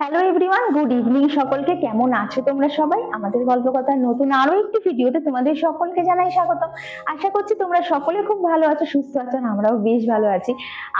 Hello everyone good evening সকলকে। কেমন আছো তোমরা সবাই? আমাদের গল্পকথার নতুন আরও একটি ভিডিওতে তোমাদের সকলকে জানাই স্বাগতম। আশা করছি তোমরা সকলে খুব ভালো আছো, সুস্থ আছো আমরাও বেশ ভালো আছি।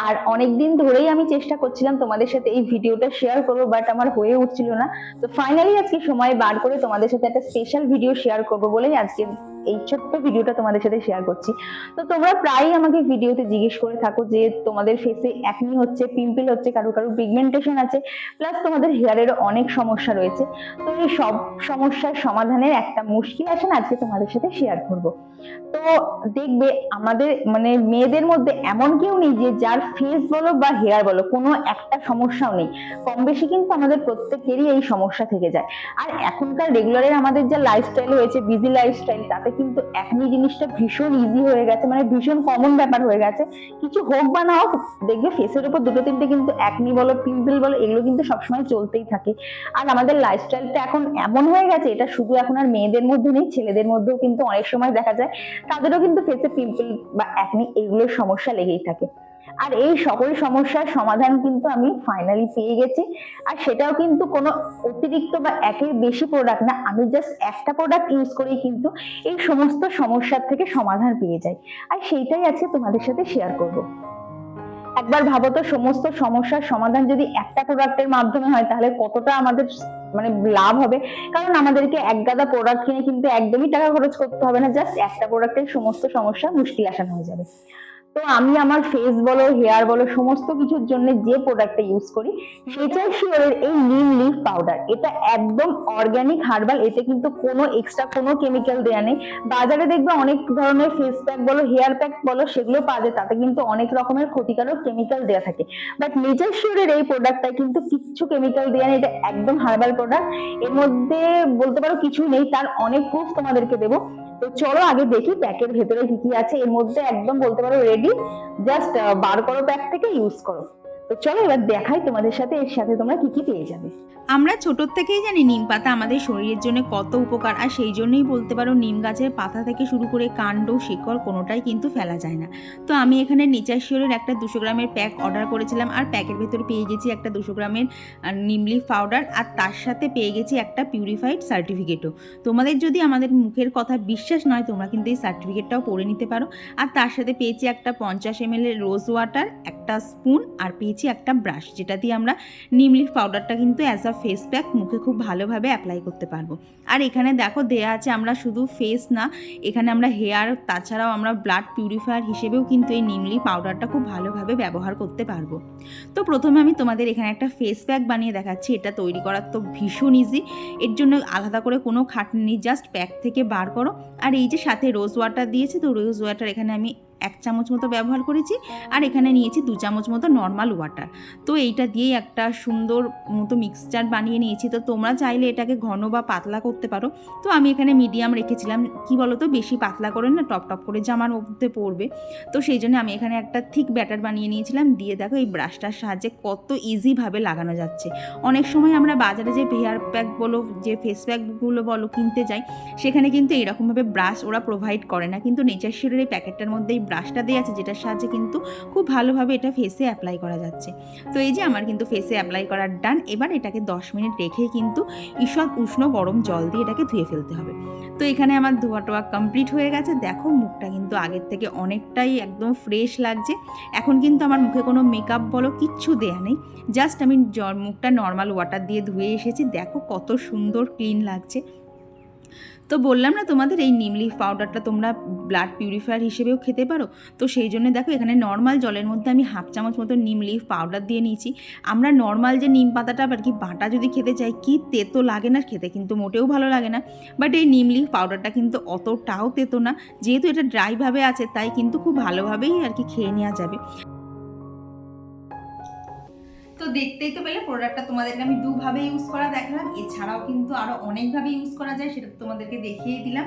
আর অনেক দিন ধরেই আমি চেষ্টা করছিলাম তোমাদের সাথে এই ভিডিওটা শেয়ার করব বাট আমার হয়ে উঠছিল না। তো ফাইনালি আজকে সময় বার করে তোমাদের সাথে একটা স্পেশাল ভিডিও শেয়ার করব বলেই আজকে এই ছোট্ট ভিডিওটা তোমাদের সাথে শেয়ার করছি। তো তোমরা প্রায়ই আমাকে ভিডিওতে জিজ্ঞেস করে থাকো যে তোমাদের ফেসে একনি হচ্ছে পিম্পল হচ্ছে কারও কারও পিগমেন্টেশন আছে প্লাস তোমাদের হেয়ারেরও অনেক সমস্যা রয়েছে। তো এই সব সমস্যার সমাধানের একটা মুশকিল আছে না আজকে তোমাদের সাথে শেয়ার করব। তো দেখবে আমাদের মানে মেয়েদের মধ্যে এমন কেউ নেই যে যার ফেস বলো বা হেয়ার বলো, কোনো একটা সমস্যাও নেই। কম বেশি কিন্তু আমাদের প্রত্যেকেরই এই সমস্যা থেকে যায়। আর এখনকার রেগুলারের আমাদের যে লাইফস্টাইল হয়েছে বিজি লাইফস্টাইল তাতে কিন্তু একনি জিনিসটা ভীষণ ইজি হয়ে গেছে মানে ভীষণ কমন ব্যাপার হয়ে গেছে। কিছু হোক বা না হোক, দেখবে ফেসের উপর দুটো তিনটে কিন্তু একনি বলো পিম্পল বলো, এগুলো কিন্তু সবসময় চলতেই থাকে। আর আমাদের লাইফস্টাইলটা এখন এমন হয়ে গেছে, এটা শুধু এখন আর মেয়েদের মধ্যে নেই, ছেলেদের মধ্যেও কিন্তু অনেক সময় দেখা যায়। তাদেরও কিন্তু ফেসে পিম্পল বা একনি এগুলোর সমস্যা লেগেই থাকে। আর এই সকল সমস্যার সমাধান কিন্তু আমি ফাইনালি পেয়ে গেছি। আর সেটাও কিন্তু কোনো অতিরিক্ত বা একের বেশি প্রোডাক্ট না, আমি জাস্ট একটা প্রোডাক্ট ইউজ করেই কিন্তু এই সমস্ত সমস্যার থেকে সমাধান পেয়ে যাই। আর সেইটাই আছে তোমাদের সাথে শেয়ার করব। একবার ভাবো তো সমস্ত সমস্যার সমাধান যদি একটা প্রোডাক্টের মাধ্যমে হয়, তাহলে কতটা আমাদের মানে লাভ হবে? কারণ আমাদেরকে এক গাদা প্রোডাক্ট কিনে কিন্তু একদমই টাকা খরচ করতে হবে না জাস্ট একটা প্রোডাক্টের সমস্ত সমস্যা মুশকিল আসান হয়ে যাবে। তো আমি আমার ফেস বলো হেয়ার বলো, সমস্ত কিছুর জন্য যে প্রোডাক্টটা ইউজ করি সেটা শিওরের এই নিম লিফ পাউডার এটা একদম অর্গানিক হার্বাল এতে কিন্তু কোনো এক্সট্রা কোনো কেমিক্যাল দেয়া নেই। বাজারে দেখবে অনেক ধরনের ফেস প্যাক বলো হেয়ার প্যাক বলো, সেগুলো পাওয়া যায়, তাতে কিন্তু অনেক রকমের ক্ষতিকারক কেমিক্যাল দেয়া থাকে। বাট নেচার শিওরের এই প্রোডাক্টটা কিন্তু কিচ্ছু কেমিক্যাল দেয়া নেই, এটা একদম হার্বাল প্রোডাক্টের মধ্যে বলতে পারো কিছু নেই, তার অনেক প্রুফ তোমাদেরকে দেবো। তো চলো আগে দেখি প্যাকের ভেতরে কি কি আছে। এর মধ্যে একদম বলতে পারো রেডি জাস্ট বার করো প্যাক থেকে ইউজ করো। তো চলো এবার দেখাই তোমাদের সাথে, এর সাথে তোমরা কি কি পেয়ে যাবে। আমরা ছোটোর থেকেই জানি নিম পাতা আমাদের শরীরের জন্য কত উপকার, আর সেই জন্যই বলতে পারো নিম গাছের পাতা থেকে শুরু করে কাণ্ড, শিকড় কোনোটাই কিন্তু ফেলা যায় না। তো আমি এখানে নেচার শিওরের একটা দুশো গ্রামের প্যাক অর্ডার করেছিলাম, আর প্যাকের ভেতর পেয়ে গেছি একটা দুশো গ্রামের নিমলিফ পাউডার, আর তার সাথে পেয়ে গেছি একটা পিউরিফাইড সার্টিফিকেটও। তোমাদের যদি আমাদের মুখের কথা বিশ্বাস নয়, তোমরা কিন্তু এই সার্টিফিকেটটাও পড়ে নিতে পারো। আর তার সাথে পেয়েছি একটা পঞ্চাশ এম রোজ ওয়াটার একটা স্পুন আর পেয়েছি একটা ব্রাশ যেটা দিয়ে আমরা নিম লিফ পাউডারটা কিন্তু অ্যাজ আ ফেস প্যাক মুখে খুব ভালোভাবে অ্যাপ্লাই করতে পারব। আর এখানে দেখো দেয়া আছে আমরা শুধু ফেস না, এখানে আমরা হেয়ার তাছাড়াও আমরা ব্লাড পিউরিফায়ার হিসেবেও কিন্তু এই নিম লিফ পাউডারটা খুব ভালোভাবে ব্যবহার করতে পারব। তো প্রথমে আমি তোমাদের এখানে একটা ফেস প্যাক বানিয়ে দেখাচ্ছি, এটা তৈরি করার তো ভীষণ ইজি এর জন্য আলাদা করে কোনো খাটনি জাস্ট প্যাক থেকে বার করো। আর এই যে সাথে রোজ ওয়াটার দিয়েছে, তো রোজ ওয়াটার এখানে আমি এক চামচ মতো ব্যবহার করেছি আর এখানে নিয়েছি দু চামচ মতো নর্মাল ওয়াটার তো এইটা দিয়েই একটা সুন্দর মতো মিক্সচার বানিয়ে নিয়েছি। তো তোমরা চাইলে এটাকে ঘন বা পাতলা করতে পারো। তো আমি এখানে মিডিয়াম রেখেছিলাম। কি বলো তো বেশি পাতলা করে না, টপ টপ করে জামার মধ্যে পড়বে তো সেই জন্য আমি এখানে একটা থিক ব্যাটার বানিয়ে নিয়েছিলাম। দিয়ে দেখো এই ব্রাশটার সাহায্যে কত ইজিভাবে লাগানো যাচ্ছে। অনেক সময় আমরা বাজারে যে হেয়ার প্যাক বলো, যে ফেস প্যাকগুলো বলো, কিনতে যাই, সেখানে কিন্তু এরকমভাবে ব্রাশ ওরা প্রোভাইড করে না। কিন্তু নেচার শিওরের এই প্যাকেটটার মধ্যে এই ব্রাশটা দেওয়া আছে, যেটার সাহায্যে কিন্তু খুব ভালোভাবে এটা ফেসে অ্যাপ্লাই করা যাচ্ছে। তো এই যে আমার কিন্তু ফেসে অ্যাপ্লাই করার ডান এবার এটাকে দশ মিনিট রেখে কিন্তু ঈষৎ উষ্ণ গরম জল দিয়ে এটাকে ধুয়ে ফেলতে হবে। তো এখানে আমার ধোয়া টোয়া কমপ্লিট হয়ে গেছে। দেখো, মুখটা কিন্তু আগের থেকে অনেকটাই একদম ফ্রেশ লাগছে। এখন কিন্তু আমার মুখে কোনো মেকআপ বলো কিচ্ছু দেয়া নেই। জাস্ট আমি মুখটা নর্মাল ওয়াটার দিয়ে ধুয়ে এসেছি। দেখো কত সুন্দর ক্লিন লাগছে। তো বললাম না তোমাদের, এই নিম লিফ পাউডারটা তোমরা ব্লাড পিউরিফায়ার হিসেবেও খেতে পারো। তো সেই জন্য দেখো, এখানে নর্মাল জলের মধ্যে আমি হাফ চামচ মতো নিম লিফ পাউডার দিয়ে নিয়েছি। আমরা নর্মাল যে নিম পাতাটা আর কি বাটা যদি খেতে চাই, কি তেতো লাগে না, খেতে কিন্তু মোটেও ভালো লাগে না। বাট এই নিম লিফ পাউডারটা কিন্তু অতটাও তেতো না। যেহেতু এটা ড্রাইভাবে আছে, তাই কিন্তু খুব ভালোভাবেই আর কি খেয়ে নেওয়া যাবে। দেখতেই তো পেলে প্রোডাক্টটা তোমাদেরকে আমি দুভাবে ইউজ করা দেখালাম। এছাড়াও কিন্তু আরও অনেকভাবে ইউজ করা যায়, সেটা তোমাদেরকে দেখিয়ে দিলাম।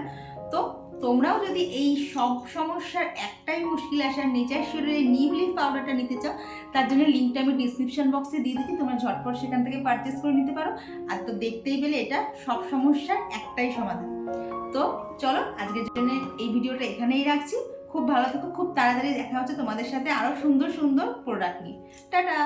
তো তোমরাও যদি এই সব সমস্যার একটাই মুশকিল আসার নেচার শরীরে নিউ লিফ পাউডারটা নিতে চাও, তার জন্য লিঙ্কটা আমি ডিসক্রিপশন বক্সে দিয়ে দিচ্ছি। তোমরা ঝটপট সেখান থেকে পারচেস করে নিতে পারো। আর তো দেখতেই পেলে এটা সব সমস্যার একটাই সমাধান। তো চলো আজকের জন্য এই ভিডিওটা এখানেই রাখছি। খুব ভালো থেকো, খুব তাড়াতাড়ি দেখা হচ্ছে তোমাদের সাথে আরও সুন্দর সুন্দর প্রোডাক্ট নিয়ে। টাটা!